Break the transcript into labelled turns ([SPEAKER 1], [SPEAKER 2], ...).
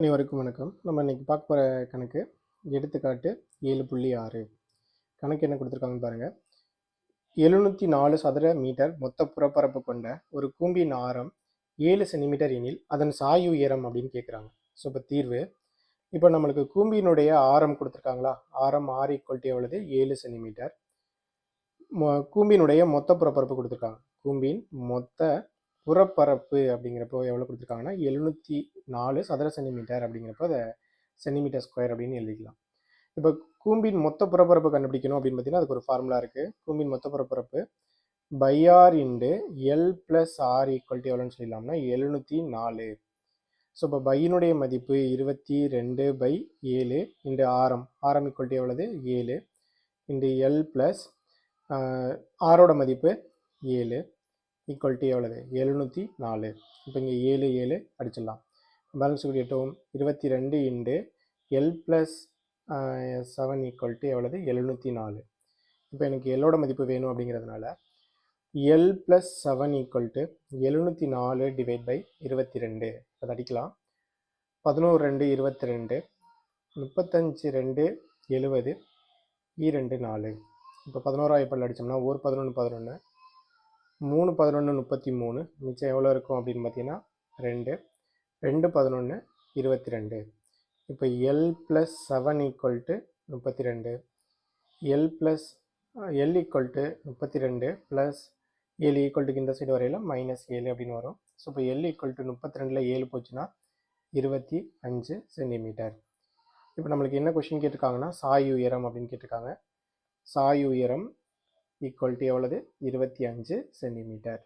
[SPEAKER 1] அனைவருக்கும் வணக்கம். நம்ம இன்றைக்கி பார்க்க போகிற கணக்கு எடுத்துக்காட்டு ஏழு புள்ளி ஆறு. கணக்கு என்ன கொடுத்துருக்காங்கன்னு பாருங்கள் எழுநூற்றி நாலு சதுர மீட்டர் மொத்த புறப்பரப்பு கொண்ட ஒரு கூம்பின் ஆரம் ஏழு சென்டிமீட்டர் எனில் அதன் சாய் உயரம் அப்படின்னு கேட்குறாங்க ஸோ இப்போ தீர்வு. இப்போ நம்மளுக்கு கூம்பினுடைய ஆரம் கொடுத்துருக்காங்களா? ஆரம் ஆர் ஈக்குவல்ட்டி எவ்வளவு? ஏழு சென்டிமீட்டர். மொ- கூம்பினுடைய மொத்த புறப்பரப்பு கொடுத்துருக்காங்க. கூம்பின் மொத்த புறப்பரப்பு அப்படிங்கிறப்போ எவ்வளோ கொடுத்துருக்காங்கன்னா எழுநூற்றி நாலு சதுர சென்டிமீட்டர் அப்படிங்கிறப்போ அதை சென்டிமீட்டர் ஸ்கொயர் அப்படின்னு எழுதிக்கலாம். இப்போ கூம்பின் மொத்த புறப்பரப்பு கண்டுபிடிக்கணும் அப்படின்னு பார்த்தீங்கன்னா அதுக்கு ஒரு ஃபார்முலா இருக்குது கூம்பின் மொத்த புறப்பரப்பு pi R into L plus R equality எவ்வளோன்னு சொல்லிடலாம்னா எழுநூற்றி நாலு. ஸோ இப்போ பையினுடைய மதிப்பு இருபத்தி ரெண்டு பை ஏழு இண்டு ஆரம். ஆரம் ஈக்குவல்ட்டி எவ்வளவு? ஏழு இண்டு எல் ப்ளஸ் ஆரோட மதிப்பு ஏழு. ஈக்குவல்ட்டி எவ்வளவு? எழுநூற்றி நாலு. இப்போ இங்கே ஏழு ஏழு அடிச்சிடலாம். பேலன்ஸ் கூடி எட்டவும்? இருபத்தி ரெண்டு into L plus seven equality எவ்வளவு? எழுநூற்றி நாலு. இப்போ எனக்கு எல்லோட மதிப்பு வேணும் அப்படிங்கிறதுனால எல் ப்ளஸ் செவன் ஈக்குவல்ட்டு எழுநூற்றி நாலு டிவைட் பை இருபத்தி ரெண்டு. அதை அடிக்கலாம். பதினோரு ரெண்டு இருபத்தி ரெண்டு. முப்பத்தஞ்சு ரெண்டு எழுபது. ஈ ரெண்டு நாலு. இப்போ பதினோராயிரப்பல் அடித்தோம்னா ஒரு பதினொன்று பதினொன்று மூணு பதினொன்று முப்பத்தி மூணு. மிச்சம் எவ்வளோ இருக்கும் அப்படின்னு பார்த்தீங்கன்னா ரெண்டு. ரெண்டு பதினொன்று இருபத்தி ரெண்டு. இப்போ L plus seven equal to முப்பத்தி ரெண்டு. L plus L equal to முப்பத்தி ரெண்டு ப்ளஸ் ஏழு ஈக்குவல் டுக்கு இந்த சைடு வரையில் மைனஸ் ஏழு அப்படின்னு வரும். ஸோ இப்போ எல் ஈக்குவல் டு முப்பத்தி ரெண்டில் ஏழு போச்சுன்னா இருபத்தி அஞ்சு சென்டிமீட்டர் இப்போ நம்மளுக்கு என்ன கொஷின் கேட்டிருக்காங்கன்னா சாய் உயரம் அப்படின்னு கேட்டிருக்காங்க. சாய் உயரம் ஈக்குவல் எவ்வளவு? இருபத்தி அஞ்சு சென்டிமீட்டர்